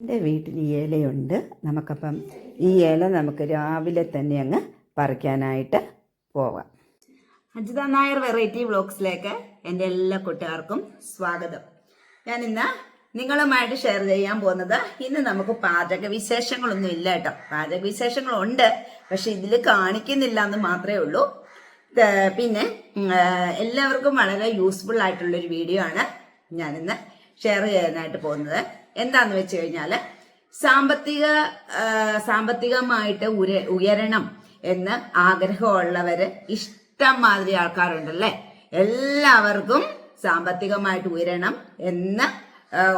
എന്റെ വീട്ടിൽ ഈ ഇലയുണ്ട്. നമുക്കപ്പം ഈ ഇല നമുക്ക് രാവിലെ തന്നെ അങ്ങ് പറിക്കാനായിട്ട് പോവാം. അജിത നായർ വെറൈറ്റി വ്ളോഗ്സിലേക്ക് എന്റെ എല്ലാ കൂട്ടുകാർക്കും സ്വാഗതം. ഞാൻ ഇന്ന് നിങ്ങളുമായിട്ട് ഷെയർ ചെയ്യാൻ പോകുന്നത് ഇന്ന് നമുക്ക് പാചക വിശേഷങ്ങളൊന്നും ഇല്ല കേട്ടോ. പാചക വിശേഷങ്ങളുണ്ട് പക്ഷെ ഇതിൽ കാണിക്കുന്നില്ല എന്ന് മാത്രമേ ഉള്ളൂ. പിന്നെ എല്ലാവർക്കും വളരെ യൂസ്ഫുൾ ആയിട്ടുള്ളൊരു വീഡിയോ ആണ് ഞാനിന്ന് ഷെയർ ചെയ്യാനായിട്ട് പോകുന്നത്. എന്താന്ന് വെച്ച് കഴിഞ്ഞാൽ സാമ്പത്തിക സാമ്പത്തികമായിട്ട് ഉര ഉയരണം എന്ന് ആഗ്രഹമുള്ളവര് ഇഷ്ടം മാതിരി ആൾക്കാരുണ്ടല്ലേ? എല്ലാവർക്കും സാമ്പത്തികമായിട്ട് ഉയരണം എന്ന്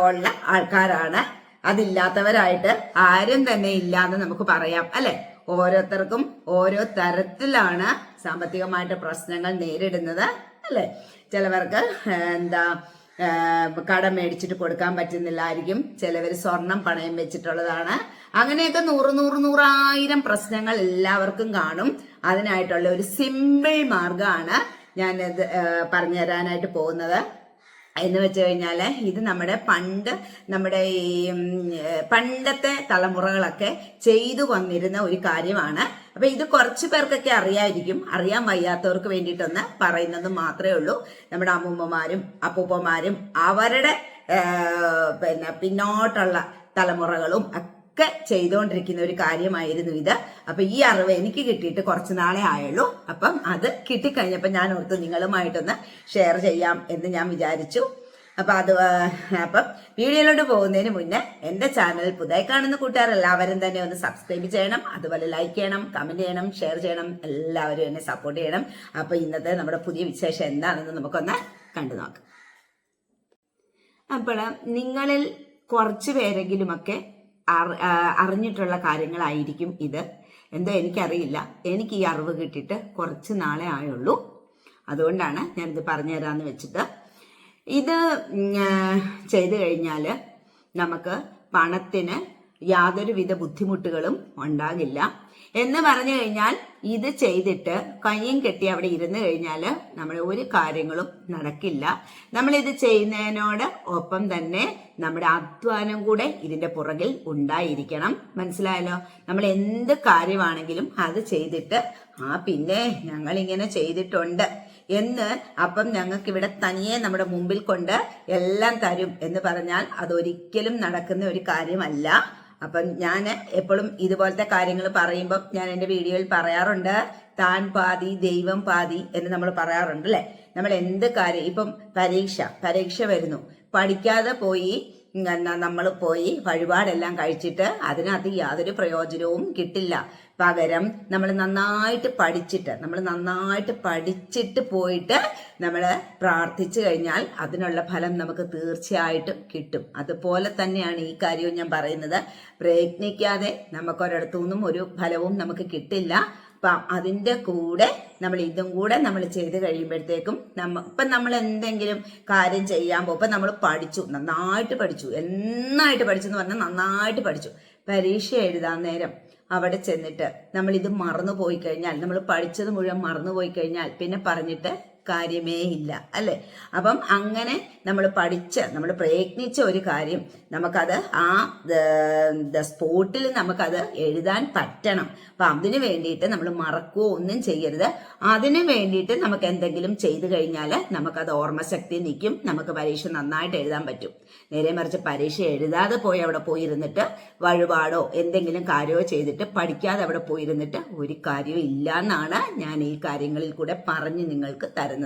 ഉള്ള ആൾക്കാരാണ്. അതില്ലാത്തവരായിട്ട് ആരും തന്നെ ഇല്ലാന്ന് നമുക്ക് പറയാം അല്ലെ? ഓരോരുത്തർക്കും ഓരോ തരത്തിലാണ് സാമ്പത്തികമായിട്ട് പ്രശ്നങ്ങൾ നേരിടുന്നത് അല്ലെ? ചിലവർക്ക് എന്താ കടം മേടിച്ചിട്ട് കൊടുക്കാൻ പറ്റുന്നില്ലായിരിക്കും. ചിലവർ സ്വർണം പണയം വെച്ചിട്ടുള്ളതാണ്. അങ്ങനെയൊക്കെ നൂറ് നൂറ് നൂറായിരം പ്രശ്നങ്ങൾ എല്ലാവർക്കും കാണും. അതിനായിട്ടുള്ള ഒരു സിമ്പിൾ മാർഗമാണ് ഞാൻ പറഞ്ഞുതരാനായിട്ട് പറഞ്ഞു തരാനായിട്ട് പോകുന്നത്. എന്ന് വെച്ച് കഴിഞ്ഞാൽ ഇത് നമ്മുടെ പണ്ട് നമ്മുടെ ഈ പണ്ടത്തെ തലമുറകളൊക്കെ ചെയ്തു വന്നിരുന്ന ഒരു കാര്യമാണ്. അപ്പൊ ഇത് കുറച്ച് പേർക്കൊക്കെ അറിയായിരിക്കും. അറിയാൻ വയ്യാത്തവർക്ക് വേണ്ടിയിട്ടൊന്ന് പറയുന്നത് മാത്രമേ ഉള്ളൂ. നമ്മുടെ അമ്മൂമ്മമാരും അപ്പൂപ്പന്മാരും അവരുടെ പിന്നെ പിന്നോട്ടുള്ള തലമുറകളും ഒക്കെ ചെയ്തുകൊണ്ടിരിക്കുന്ന ഒരു കാര്യമായിരുന്നു ഇത്. അപ്പൊ ഈ അറിവ് എനിക്ക് കിട്ടിയിട്ട് കുറച്ച് നാളെ ആയുള്ളൂ. അപ്പം അത് കിട്ടിക്കഴിഞ്ഞപ്പോൾ ഞാൻ ഓർത്ത് നിങ്ങളുമായിട്ടൊന്ന് ഷെയർ ചെയ്യാം എന്ന് ഞാൻ വിചാരിച്ചു. അപ്പൊ അത് അപ്പം വീഡിയോയിലോട്ട് പോകുന്നതിന് മുന്നേ എന്റെ ചാനൽ പുതിയ കാണുന്ന കൂട്ടുകാർ എല്ലാവരും തന്നെ ഒന്ന് സബ്സ്ക്രൈബ് ചെയ്യണം. അതുപോലെ ലൈക്ക് ചെയ്യണം കമന്റ് ചെയ്യണം ഷെയർ ചെയ്യണം. എല്ലാവരും എന്നെ സപ്പോർട്ട് ചെയ്യണം. അപ്പൊ ഇന്നത്തെ നമ്മുടെ പുതിയ വിശേഷം എന്താണെന്ന് നമുക്കൊന്ന് കണ്ടു നോക്കാം. അപ്പോൾ നിങ്ങളിൽ കുറച്ച് പേരെങ്കിലുമൊക്കെ അറിഞ്ഞിട്ടുള്ള കാര്യങ്ങളായിരിക്കും ഇത്. എന്തോ എനിക്കറിയില്ല. എനിക്ക് ഈ അറിവ് കിട്ടിയിട്ട് കുറച്ച് നാളെ ആയുള്ളൂ. അതുകൊണ്ടാണ് ഞാനിത് പറഞ്ഞു തരാമെന്ന് വെച്ചിട്ട്. ഇത് ചെയ്തു കഴിഞ്ഞാൽ നമുക്ക് പണത്തിന് യാതൊരുവിധ ബുദ്ധിമുട്ടുകളും ഉണ്ടാകില്ല. എന്ന് പറഞ്ഞു കഴിഞ്ഞാൽ ഇത് ചെയ്തിട്ട് കയ്യും കെട്ടി അവിടെ ഇരുന്ന് കഴിഞ്ഞാൽ നമ്മൾ ഒരു കാര്യങ്ങളും നടക്കില്ല. നമ്മൾ ഇത് ചെയ്യുന്നതിനോട് ഒപ്പം തന്നെ നമ്മുടെ അധ്വാനം കൂടെ ഇതിന്റെ പുറകിൽ ഉണ്ടായിരിക്കണം. മനസ്സിലായല്ലോ? നമ്മൾ എന്ത് കാര്യമാണെങ്കിലും അത് ചെയ്തിട്ട് ആ പിന്നെ ഞങ്ങൾ ഇങ്ങനെ ചെയ്തിട്ടുണ്ട് എന്ന് അപ്പം ഞങ്ങൾക്ക് ഇവിടെ തനിയെ നമ്മുടെ മുമ്പിൽ കൊണ്ട് എല്ലാം തരും എന്ന് പറഞ്ഞാൽ അതൊരിക്കലും നടക്കുന്ന ഒരു കാര്യമല്ല. അപ്പം ഞാൻ എപ്പോഴും ഇതുപോലത്തെ കാര്യങ്ങൾ പറയുമ്പോൾ ഞാൻ എന്റെ വീഡിയോയിൽ പറയാറുണ്ട്. താൻ പാതി ദൈവം പാതി എന്ന് നമ്മൾ പറയാറുണ്ട് അല്ലേ? നമ്മൾ എന്ത് കാര്യം ഇപ്പം പരീക്ഷ പരീക്ഷ വരുന്നു. പഠിക്കാതെ പോയി നമ്മൾ പോയി വഴിപാടെല്ലാം കഴിച്ചിട്ട് അതിനകത്ത് യാതൊരു പ്രയോജനവും കിട്ടില്ല. പകരം നമ്മൾ നന്നായിട്ട് പഠിച്ചിട്ട് നമ്മൾ നന്നായിട്ട് പഠിച്ചിട്ട് പോയിട്ട് നമ്മൾ പ്രാർത്ഥിച്ചു കഴിഞ്ഞാൽ അതിനുള്ള ഫലം നമുക്ക് തീർച്ചയായിട്ടും കിട്ടും. അതുപോലെ തന്നെയാണ് ഈ കാര്യവും ഞാൻ പറയുന്നത്. പ്രയത്നിക്കാതെ നമുക്കൊരിടത്തു നിന്നും ഒരു ഫലവും നമുക്ക് കിട്ടില്ല. അപ്പം അതിന്റെ കൂടെ നമ്മൾ ഇതും കൂടെ നമ്മൾ ചെയ്ത് കഴിയുമ്പോഴത്തേക്കും നമ്മ ഇപ്പം നമ്മൾ എന്തെങ്കിലും കാര്യം ചെയ്യാൻ പോകും. നമ്മൾ പഠിച്ചു നന്നായിട്ട് പഠിച്ചു. നന്നായിട്ട് പഠിച്ചു എന്ന് പറഞ്ഞാൽ നന്നായിട്ട് പഠിച്ചു. പരീക്ഷ എഴുതാൻ നേരം അവിടെ ചെന്നിട്ട് നമ്മൾ ഇത് മറന്നു പോയി കഴിഞ്ഞാൽ നമ്മൾ പഠിച്ചത് മുഴുവൻ മറന്നു പോയി കഴിഞ്ഞാൽ പിന്നെ പറഞ്ഞിട്ട് കാര്യമേ ഇല്ല അല്ലെ? അപ്പം അങ്ങനെ നമ്മൾ പഠിച്ച് നമ്മൾ പ്രയത്നിച്ച ഒരു കാര്യം നമുക്കത് ആ സ്പോട്ടിൽ നമുക്കത് എഴുതാൻ പറ്റണം. അപ്പം അതിന് വേണ്ടിയിട്ട് നമ്മൾ മറക്കുകയോ ഒന്നും ചെയ്യരുത്. അതിന് വേണ്ടിയിട്ട് നമുക്ക് എന്തെങ്കിലും ചെയ്തു കഴിഞ്ഞാൽ നമുക്കത് ഓർമ്മശക്തി നിൽക്കും. നമുക്ക് പരീക്ഷ നന്നായിട്ട് എഴുതാൻ പറ്റും. നേരെ മറിച്ച് പരീക്ഷ എഴുതാതെ പോയി അവിടെ പോയിരുന്നിട്ട് വഴിപാടോ എന്തെങ്കിലും കാര്യമോ ചെയ്തിട്ട് പഠിക്കാതെ അവിടെ പോയിരുന്നിട്ട് ഒരു കാര്യവും ഇല്ല എന്നാണ് ഞാൻ ഈ കാര്യങ്ങളിൽ കൂടെ പറഞ്ഞ് നിങ്ങൾക്ക് തരുന്നത്.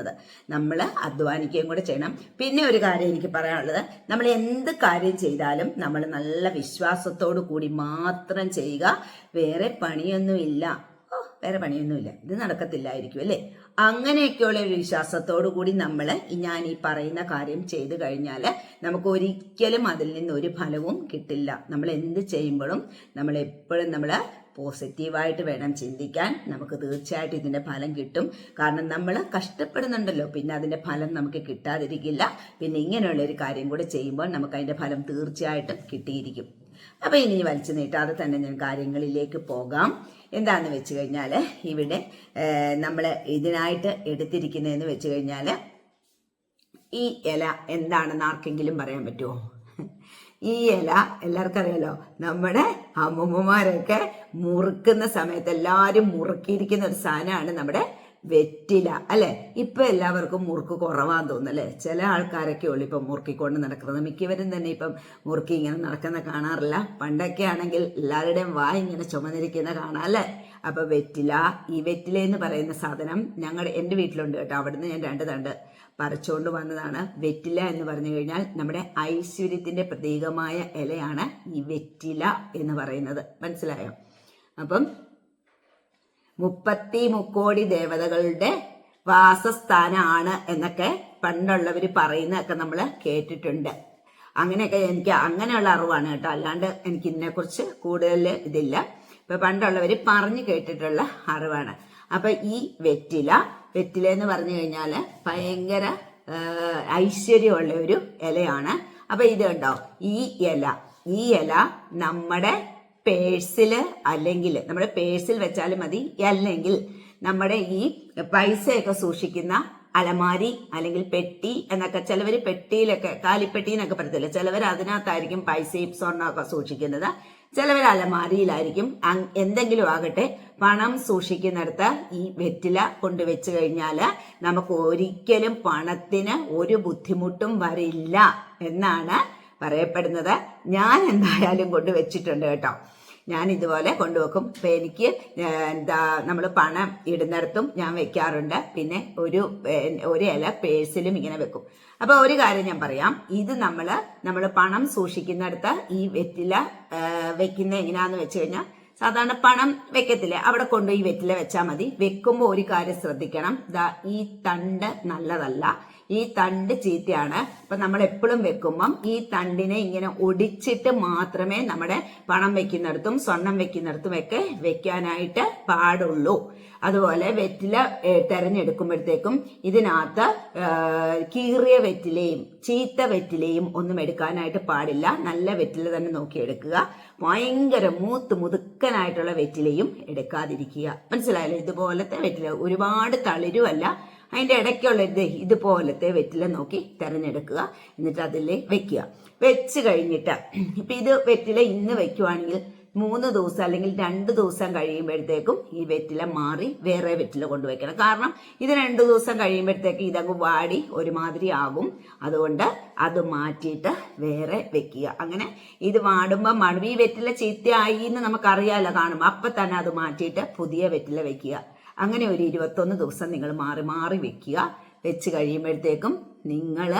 നമ്മൾ അധ്വാനിക്കുകയും കൂടെ ചെയ്യണം. പിന്നെ ഒരു കാര്യം എനിക്ക് പറയാനുള്ളത്. നമ്മൾ എന്ത് കാര്യം ചെയ്താലും നമ്മൾ നല്ല വിശ്വാസത്തോടു കൂടി മാത്രം ചെയ്യുക. വേറെ പണിയൊന്നുമില്ല. ഓ വേറെ പണിയൊന്നുമില്ല. ഇത് നടക്കത്തില്ലായിരിക്കും അല്ലേ? അങ്ങനെയൊക്കെയുള്ള ഒരു വിശ്വാസത്തോടു കൂടി നമ്മൾ ഞാൻ ഈ പറയുന്ന കാര്യം ചെയ്തു കഴിഞ്ഞാൽ നമുക്ക് ഒരിക്കലും അതിൽ നിന്ന് ഒരു ഫലവും കിട്ടില്ല. നമ്മൾ എന്ത് ചെയ്യുമ്പോഴും നമ്മൾ എപ്പോഴും നമ്മൾ പോസിറ്റീവായിട്ട് വേണം ചിന്തിക്കാൻ. നമുക്ക് തീർച്ചയായിട്ടും ഇതിന്റെ ഫലം കിട്ടും. കാരണം നമ്മൾ കഷ്ടപ്പെടുന്നുണ്ടല്ലോ. പിന്നെ അതിന്റെ ഫലം നമുക്ക് കിട്ടാതിരിക്കില്ല. പിന്നെ ഇങ്ങനെയുള്ള ഒരു കാര്യം കൂടെ ചെയ്യുമ്പോൾ നമുക്ക് അതിന്റെ ഫലം തീർച്ചയായിട്ടും കിട്ടിയിരിക്കും. അപ്പോൾ ഇനി വലിച്ചു നീട്ടാതെ തന്നെ ഞാൻ കാര്യങ്ങളിലേക്ക് പോകാം. എന്താന്ന് വെച്ച് കഴിഞ്ഞാൽ ഇവിടെ നമ്മൾ ഇതിനായിട്ട് എടുത്തിരിക്കുന്നതെന്ന് വെച്ച് കഴിഞ്ഞാൽ ഈ ഇല എന്താണെന്ന് ആർക്കെങ്കിലും പറയാൻ പറ്റുമോ ഈ ഇല എല്ലാവർക്കും അറിയാലോ നമ്മുടെ അമ്മുമ്മമാരൊക്കെ മുറുക്കുന്ന സമയത്ത് എല്ലാവരും മുറുക്കിയിരിക്കുന്ന ഒരു സാധനമാണ് നമ്മുടെ വെറ്റില. അല്ലെ? ഇപ്പൊ എല്ലാവർക്കും മുറുക്ക് കുറവാന്ന് തോന്നുന്നല്ലേ? ചില ആൾക്കാരൊക്കെ ഉള്ളു ഇപ്പൊ മുറുക്കിക്കൊണ്ട് നടക്കുന്നത്. മിക്കവരും തന്നെ ഇപ്പം മുറുക്കി ഇങ്ങനെ നടക്കുന്ന കാണാറില്ല. പണ്ടൊക്കെ ആണെങ്കിൽ എല്ലാവരുടെയും വായ ഇങ്ങനെ ചുമന്നിരിക്കുന്ന കാണാം അല്ലെ? അപ്പൊ വെറ്റില ഈ വെറ്റില എന്ന് പറയുന്ന സാധനം ഞങ്ങളുടെ എന്റെ വീട്ടിലുണ്ട് കേട്ടോ. അവിടുന്ന് ഞാൻ രണ്ട് തണ്ട് പറിച്ചുകൊണ്ട് വന്നതാണ്. വെറ്റില എന്ന് പറഞ്ഞു കഴിഞ്ഞാൽ നമ്മുടെ ഐശ്വര്യത്തിന്റെ പ്രതീകമായ ഇലയാണ് ഈ വെറ്റില എന്ന് പറയുന്നത്. മനസ്സിലായോ? അപ്പം മുപ്പത്തി മുക്കോടി ദേവതകളുടെ വാസസ്ഥാനമാണ് എന്നൊക്കെ പണ്ടുള്ളവർ പറയുന്നതൊക്കെ നമ്മൾ കേട്ടിട്ടുണ്ട്. അങ്ങനെയൊക്കെ എനിക്ക് അങ്ങനെയുള്ള അറിവാണ് കേട്ടോ. അല്ലാണ്ട് എനിക്ക് ഇതിനെക്കുറിച്ച് കൂടുതൽ ഇതില്ല. ഇപ്പൊ പണ്ടുള്ളവർ പറഞ്ഞു കേട്ടിട്ടുള്ള അറിവാണ്. അപ്പൊ ഈ വെറ്റില വെറ്റില എന്ന് പറഞ്ഞു കഴിഞ്ഞാൽ ഭയങ്കര ഐശ്വര്യമുള്ള ഒരു ഇലയാണ്. അപ്പൊ ഇത് കണ്ടോ? ഈ ഇല ഈ ഇല നമ്മുടെ പേഴ്സിൽ അല്ലെങ്കിൽ നമ്മുടെ പേഴ്സിൽ വെച്ചാലും മതി. അല്ലെങ്കിൽ നമ്മുടെ ഈ പൈസയൊക്കെ സൂക്ഷിക്കുന്ന അലമാരി അല്ലെങ്കിൽ പെട്ടി എന്നൊക്കെ ചിലവർ പെട്ടിയിലൊക്കെ കാലിപ്പെട്ടി എന്നൊക്കെ പറയത്തില്ല? ചിലവർ അതിനകത്തായിരിക്കും പൈസയും സ്വർണമൊക്കെ സൂക്ഷിക്കുന്നത്. ചിലവർ അലമാരിയിലായിരിക്കും. എന്തെങ്കിലും ആകട്ടെ പണം സൂക്ഷിക്കുന്നിടത്ത് ഈ വെറ്റില കൊണ്ടുവച്ച് കഴിഞ്ഞാൽ നമുക്ക് ഒരിക്കലും പണത്തിന് ഒരു ബുദ്ധിമുട്ടും വരില്ല എന്നാണ് പറയപ്പെടുന്നത്. ഞാൻ എന്തായാലും കൊണ്ടുവച്ചിട്ടുണ്ട് കേട്ടോ. ഞാൻ ഇതുപോലെ കൊണ്ടുവെക്കും. ഇപ്പൊ എനിക്ക് എന്താ നമ്മൾ പണം ഇടുന്നിടത്തും ഞാൻ വെക്കാറുണ്ട്. പിന്നെ ഒരു ഒരു ഇല പേഴ്സിലും ഇങ്ങനെ വെക്കും. അപ്പോൾ ഒരു കാര്യം ഞാൻ പറയാം. ഇത് നമ്മൾ നമ്മൾ പണം സൂക്ഷിക്കുന്നിടത്ത് ഈ വെറ്റില വെക്കുന്ന എങ്ങനെയാന്ന് വെച്ച് കഴിഞ്ഞാൽ സാധാരണ പണം വെക്കത്തില്ലേ? അവിടെ കൊണ്ടുപോയി വെറ്റില വെച്ചാൽ മതി. വെക്കുമ്പോൾ ഒരു കാര്യം ശ്രദ്ധിക്കണം. ദാ ഈ തണ്ട് നല്ലതല്ല. ഈ തണ്ട് ചീത്തയാണ്. അപ്പൊ നമ്മൾ എപ്പോഴും വെക്കുമ്പം ഈ തണ്ടിനെ ഇങ്ങനെ ഒടിച്ചിട്ട് മാത്രമേ നമ്മുടെ പണം വെക്കുന്നിടത്തും സ്വർണം വെക്കുന്നിടത്തും ഒക്കെ വെക്കാനായിട്ട് പാടുള്ളൂ. അതുപോലെ വെറ്റില തെരഞ്ഞെടുക്കുമ്പോഴത്തേക്കും ഇതിനകത്ത് കീറിയ വെറ്റിലയും ചീത്ത വെറ്റിലയും ഒന്നും എടുക്കാനായിട്ട് പാടില്ല. നല്ല വെറ്റില തന്നെ നോക്കി എടുക്കുക. ഭയങ്കര മൂത്ത് മുതുക്കനായിട്ടുള്ള വെറ്റിലയും എടുക്കാതിരിക്കുക. മനസ്സിലായല്ലോ? ഇതുപോലത്തെ വെറ്റില ഒരുപാട് തളിരുമല്ല. അതിന്റെ ഇടയ്ക്കുള്ള ഇത് ഇതുപോലത്തെ വെറ്റില നോക്കി തിരഞ്ഞെടുക്കുക. എന്നിട്ട് അതിൽ വെക്കുക. വെച്ച് കഴിഞ്ഞിട്ട് ഇപ്പൊ ഇത് വെറ്റില ഇന്ന് വെക്കുവാണെങ്കിൽ മൂന്ന് ദിവസം അല്ലെങ്കിൽ രണ്ട് ദിവസം കഴിയുമ്പോഴത്തേക്കും ഈ വെറ്റില മാറി വേറെ വെറ്റില കൊണ്ടുവയ്ക്കണം. കാരണം ഇത് രണ്ട് ദിവസം കഴിയുമ്പോഴത്തേക്ക് ഇതങ്ങ് വാടി ഒരുമാതിരി ആകും. അതുകൊണ്ട് അത് മാറ്റിയിട്ട് വേറെ വെക്കുക. അങ്ങനെ ഇത് വാടുമ്പോൾ മണവി വെറ്റില ചീത്തയായി എന്ന് നമുക്കറിയാമല്ലോ കാണുമ്പോൾ അപ്പം തന്നെ അത് മാറ്റിയിട്ട് പുതിയ വെറ്റില വെക്കുക. അങ്ങനെ ഒരു ഇരുപത്തൊന്ന് ദിവസം നിങ്ങൾ മാറി മാറി വെക്കുക. വെച്ച് കഴിയുമ്പോഴത്തേക്കും നിങ്ങൾ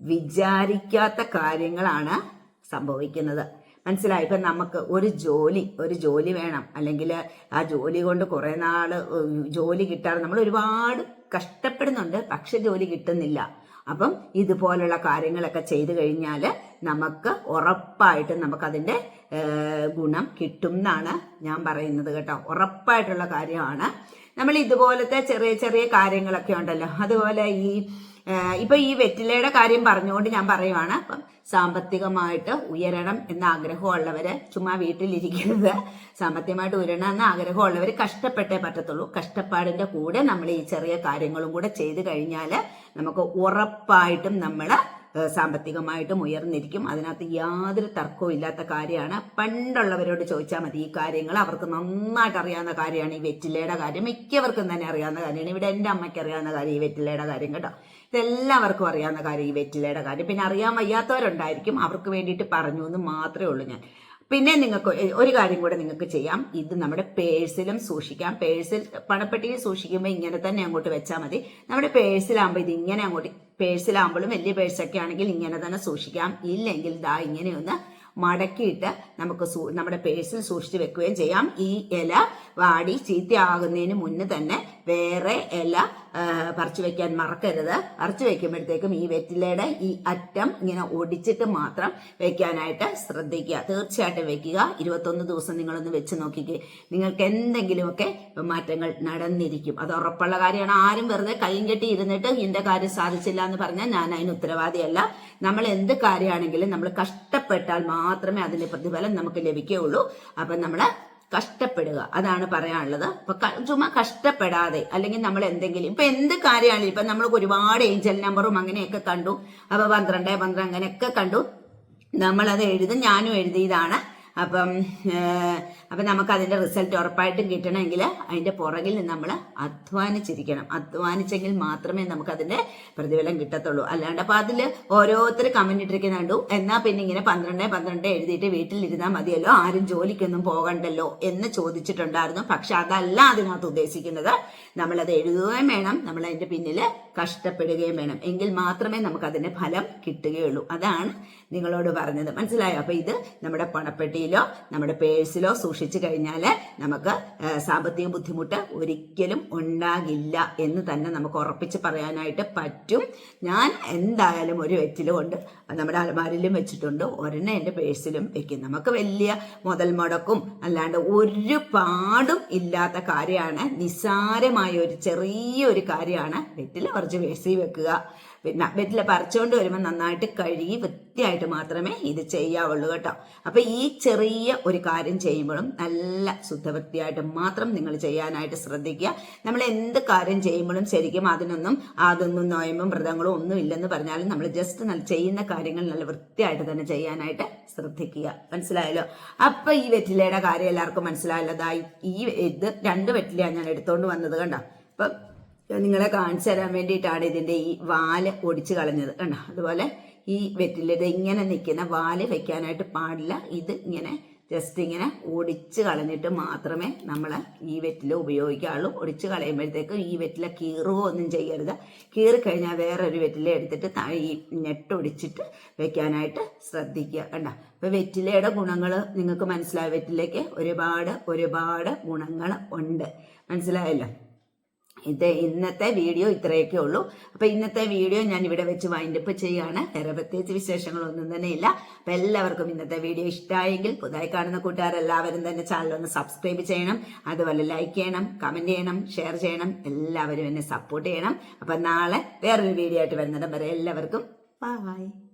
വിചാരിക്കാത്ത കാര്യങ്ങളാണ് സംഭവിക്കുന്നത്. മനസ്സിലായി. ഇപ്പം നമുക്ക് ഒരു ജോലി ഒരു ജോലി വേണം. അല്ലെങ്കിൽ ആ ജോലി കൊണ്ട് കുറേ നാൾ ജോലി കിട്ടാറ് നമ്മൾ ഒരുപാട് കഷ്ടപ്പെടുന്നുണ്ട് പക്ഷെ ജോലി കിട്ടുന്നില്ല. അപ്പം ഇതുപോലുള്ള കാര്യങ്ങളൊക്കെ ചെയ്തു കഴിഞ്ഞാൽ നമുക്ക് ഉറപ്പായിട്ട് നമുക്കതിന്റെ ഗുണം കിട്ടും എന്നാണ് ഞാൻ പറയുന്നത് കേട്ടോ. ഉറപ്പായിട്ടുള്ള കാര്യമാണ്. നമ്മൾ ഇതുപോലത്തെ ചെറിയ ചെറിയ കാര്യങ്ങളൊക്കെ ഉണ്ടല്ലോ. അതുപോലെ ഈ ഇപ്പൊ ഈ വെറ്റിലയുടെ കാര്യം പറഞ്ഞുകൊണ്ട് ഞാൻ പറയുവാണ്. അപ്പം സാമ്പത്തികമായിട്ട് ഉയരണം എന്ന ആഗ്രഹമുള്ളവര് ചുമ്മാ വീട്ടിലിരിക്കരുത് സാമ്പത്തികമായിട്ട് ഉയരണം എന്ന ആഗ്രഹമുള്ളവർ കഷ്ടപ്പെട്ടേ പറ്റത്തുള്ളൂ. കഷ്ടപ്പാടിന്റെ കൂടെ നമ്മൾ ഈ ചെറിയ കാര്യങ്ങളും കൂടെ ചെയ്തു കഴിഞ്ഞാൽ നമുക്ക് ഉറപ്പായിട്ടും നമ്മൾ സാമ്പത്തികമായിട്ടും ഉയർന്നിരിക്കും. അതിനകത്ത് യാതൊരു തർക്കവും ഇല്ലാത്ത കാര്യമാണ്. പണ്ടുള്ളവരോട് ചോദിച്ചാൽ മതി ഈ കാര്യങ്ങൾ. അവർക്ക് നന്നായിട്ട് അറിയാവുന്ന കാര്യമാണ് ഈ വെറ്റിലയുടെ കാര്യം. മിക്കവർക്കും തന്നെ അറിയാവുന്ന കാര്യമാണ്. ഇവിടെ എന്റെ അമ്മയ്ക്ക് അറിയാവുന്ന കാര്യം ഈ വെറ്റിലയുടെ കാര്യം കേട്ടോ. ഇതെല്ലാവർക്കും അറിയാവുന്ന കാര്യം ഈ വെറ്റിലയുടെ കാര്യം. പിന്നെ അറിയാൻ വയ്യാത്തവരുണ്ടായിരിക്കും. അവർക്ക് വേണ്ടിയിട്ട് പറഞ്ഞു എന്ന് മാത്രമേ ഉള്ളൂ ഞാൻ. പിന്നെ നിങ്ങൾക്ക് ഒരു കാര്യം കൂടെ നിങ്ങൾക്ക് ചെയ്യാം. ഇത് നമ്മുടെ പേഴ്സിലും സൂക്ഷിക്കാം. പേഴ്സിൽ പണപ്പെട്ടിയിൽ സൂക്ഷിക്കുമ്പോൾ ഇങ്ങനെ തന്നെ അങ്ങോട്ട് വെച്ചാൽ മതി. നമ്മുടെ പേഴ്സിലാകുമ്പോൾ ഇത് ഇങ്ങനെ അങ്ങോട്ട് പേഴ്സിലാകുമ്പോഴും വലിയ പേഴ്സൊക്കെ ആണെങ്കിൽ ഇങ്ങനെ തന്നെ സൂക്ഷിക്കാം. ഇല്ലെങ്കിൽ ദാ ഇങ്ങനെ ഒന്ന് മടക്കിയിട്ട് നമുക്ക് നമ്മുടെ പേഴ്സിൽ സൂക്ഷിച്ച് വെക്കുകയും ചെയ്യാം. ഈ ഇല വാടി ചീത്തയാകുന്നതിന് മുന്നേ തന്നെ വേറെ ഇല പറിച്ചു വെക്കാൻ മറക്കരുത്. പറിച്ചു വെക്കുമ്പോഴത്തേക്കും ഈ വെറ്റിലയുടെ ഈ അറ്റം ഇങ്ങനെ ഒടിച്ചിട്ട് മാത്രം വെക്കാനായിട്ട് ശ്രദ്ധിക്കുക. തീർച്ചയായിട്ടും വെക്കുക. ഇരുപത്തൊന്ന് ദിവസം നിങ്ങളൊന്ന് വെച്ച് നോക്കിക്കേ. നിങ്ങൾക്ക് എന്തെങ്കിലുമൊക്കെ മാറ്റങ്ങൾ നടന്നിരിക്കും. അത് ഉറപ്പുള്ള കാര്യമാണ്. ആരും വെറുതെ കൈയും കെട്ടി ഇരുന്നിട്ട് ഇതിന്റെ കാര്യം സാധിച്ചില്ല എന്ന് പറഞ്ഞാൽ ഞാൻ അതിന് ഉത്തരവാദിയല്ല. നമ്മൾ എന്ത് കാര്യമാണെങ്കിലും നമ്മൾ കഷ്ടപ്പെട്ടാൽ മാത്രമേ അതിന്റെ പ്രതിഫലം നമുക്ക് ലഭിക്കുകയുള്ളൂ. അപ്പം നമ്മൾ കഷ്ടപ്പെടുക. അതാണ് പറയാനുള്ളത്. ഇപ്പൊ ചുമ ചുമ്മാ കഷ്ടപ്പെടാതെ അല്ലെങ്കിൽ നമ്മൾ എന്തെങ്കിലും ഇപ്പൊ എന്ത് കാര്യമാണെങ്കിലും ഇപ്പൊ നമ്മൾ ഒരുപാട് ഏഞ്ചൽ നമ്പറും അങ്ങനെയൊക്കെ കണ്ടു. അപ്പൊ പന്ത്രണ്ട് പന്ത്രണ്ട് അങ്ങനെയൊക്കെ കണ്ടു. നമ്മളത് എഴുതും. ഞാനും എഴുതിയതാണ്. അപ്പം അപ്പം നമുക്ക് അതിന്റെ റിസൾട്ട് ഉറപ്പായിട്ടും കിട്ടണമെങ്കിൽ അതിന്റെ പുറകിൽ നമ്മൾ അധ്വാനിച്ചിരിക്കണം. അധ്വാനിച്ചെങ്കിൽ മാത്രമേ നമുക്ക് അതിന്റെ പ്രതിഫലം കിട്ടത്തുള്ളൂ. അല്ലാണ്ട് അപ്പം അതിൽ ഓരോരുത്തർ കമന്റ് ഇട്ടിരിക്കുന്ന കണ്ടു എന്നാൽ പിന്നെ ഇങ്ങനെ പന്ത്രണ്ട് പന്ത്രണ്ട് എഴുതിയിട്ട് വീട്ടിലിരുന്നാൽ മതിയല്ലോ. ആരും ജോലിക്കൊന്നും പോകണ്ടല്ലോ എന്ന് ചോദിച്ചിട്ടുണ്ടായിരുന്നു. പക്ഷെ അതല്ല അതിനകത്ത് ഉദ്ദേശിക്കുന്നത്. നമ്മളത് എഴുതുകയും വേണം. നമ്മൾ അതിന്റെ പിന്നിൽ കഷ്ടപ്പെടുകയും വേണം. എങ്കിൽ മാത്രമേ നമുക്ക് അതിന്റെ ഫലം കിട്ടുകയുള്ളൂ. അതാണ് നിങ്ങളോട് പറഞ്ഞത്. മനസ്സിലായോ? അപ്പം ഇത് നമ്മുടെ പണപ്പെട്ടിയിലോ നമ്മുടെ പേഴ്സിലോ സൂക്ഷിച്ചു കഴിഞ്ഞാൽ നമുക്ക് സാമ്പത്തിക ബുദ്ധിമുട്ട് ഒരിക്കലും ഉണ്ടാകില്ല എന്ന് തന്നെ നമുക്ക് ഉറപ്പിച്ച് പറയാനായിട്ട് പറ്റും. ഞാൻ എന്തായാലും ഒരു വെറ്റിലുകൊണ്ട് നമ്മുടെ അലമാരിലും വെച്ചിട്ടുണ്ട്. ഒരെണ്ണം എന്റെ പേഴ്സിലും വെക്കും. നമുക്ക് വലിയ മുതൽ മുടക്കും അല്ലാണ്ട് ഒരു പാടും ഇല്ലാത്ത കാര്യമാണ്. നിസ്സാരമായ ഒരു ചെറിയൊരു കാര്യമാണ്. വെറ്റിൽ കുറച്ച് പേഴ്സിൽ വെക്കുക. വെറ്റില പറിച്ചുകൊണ്ട് വരുമ്പോൾ നന്നായിട്ട് കഴുകി വൃത്തിയായിട്ട് മാത്രമേ ഇത് ചെയ്യാവുള്ളൂ കേട്ടോ. അപ്പൊ ഈ ചെറിയ ഒരു കാര്യം ചെയ്യുമ്പോഴും നല്ല ശുദ്ധവൃത്തിയായിട്ട് മാത്രം നിങ്ങൾ ചെയ്യാനായിട്ട് ശ്രദ്ധിക്കുക. നമ്മൾ എന്ത് കാര്യം ചെയ്യുമ്പോഴും ശരിക്കും അതിനൊന്നും അതൊന്നും നോയമ്പും വ്രതങ്ങളും ഒന്നും ഇല്ലെന്ന് പറഞ്ഞാലും നമ്മൾ ജസ്റ്റ് നല്ല ചെയ്യുന്ന കാര്യങ്ങൾ നല്ല വൃത്തിയായിട്ട് തന്നെ ചെയ്യാനായിട്ട് ശ്രദ്ധിക്കുക. മനസ്സിലായല്ലോ? അപ്പൊ ഈ വെറ്റിലയുടെ കാര്യം എല്ലാവർക്കും മനസ്സിലായല്ലോ. ഈ ഇത് രണ്ട് വെറ്റിലയാണ് ഞാൻ എടുത്തോണ്ട് വന്നത് കണ്ടോ? അപ്പം നിങ്ങളെ കാണിച്ചു തരാൻ വേണ്ടിയിട്ടാണ് ഇതിന്റെ ഈ വാൽ ഒടിച്ചു കളഞ്ഞത് കണ്ടോ? അതുപോലെ ഈ വെറ്റിലത് ഇങ്ങനെ നിൽക്കുന്ന വാൽ വെക്കാനായിട്ട് പാടില്ല. ഇത് ഇങ്ങനെ ജസ്റ്റ് ഇങ്ങനെ ഒടിച്ച് കളഞ്ഞിട്ട് മാത്രമേ നമ്മൾ ഈ വെറ്റില ഉപയോഗിക്കാവുള്ളൂ ഒടിച്ച് കളയുമ്പോഴത്തേക്കും ഈ വെറ്റില കീറുകയോ ഒന്നും ചെയ്യരുത്. കീറി കഴിഞ്ഞാൽ വേറൊരു വെറ്റില എടുത്തിട്ട് ഈ നെട്ടൊടിച്ചിട്ട് വെക്കാനായിട്ട് ശ്രദ്ധിക്കുക കണ്ട? അപ്പോൾ വെറ്റിലയുടെ ഗുണങ്ങൾ നിങ്ങൾക്ക് മനസ്സിലായ? വെറ്റിലയ്ക്ക് ഒരുപാട് ഒരുപാട് ഗുണങ്ങൾ ഉണ്ട്. മനസ്സിലായല്ലോ? ഇത് ഇന്നത്തെ വീഡിയോ ഇത്രയൊക്കെ ഉള്ളൂ. അപ്പൊ ഇന്നത്തെ വീഡിയോ ഞാൻ ഇവിടെ വെച്ച് വൈൻഡപ്പ് ചെയ്യാണ്. വേറെ പ്രത്യേകിച്ച് വിശേഷങ്ങളൊന്നും തന്നെ ഇല്ല. അപ്പൊ എല്ലാവർക്കും ഇന്നത്തെ വീഡിയോ ഇഷ്ടമായെങ്കിൽ പുതുതായി കാണുന്ന കൂട്ടുകാരെല്ലാവരും തന്നെ ചാനൽ ഒന്ന് സബ്സ്ക്രൈബ് ചെയ്യണം. അതുപോലെ ലൈക്ക് ചെയ്യണം കമന്റ് ചെയ്യണം ഷെയർ ചെയ്യണം. എല്ലാവരും എന്നെ സപ്പോർട്ട് ചെയ്യണം. അപ്പൊ നാളെ വേറൊരു വീഡിയോ ആയിട്ട് വരുന്നിടം വരെ എല്ലാവർക്കും ബൈ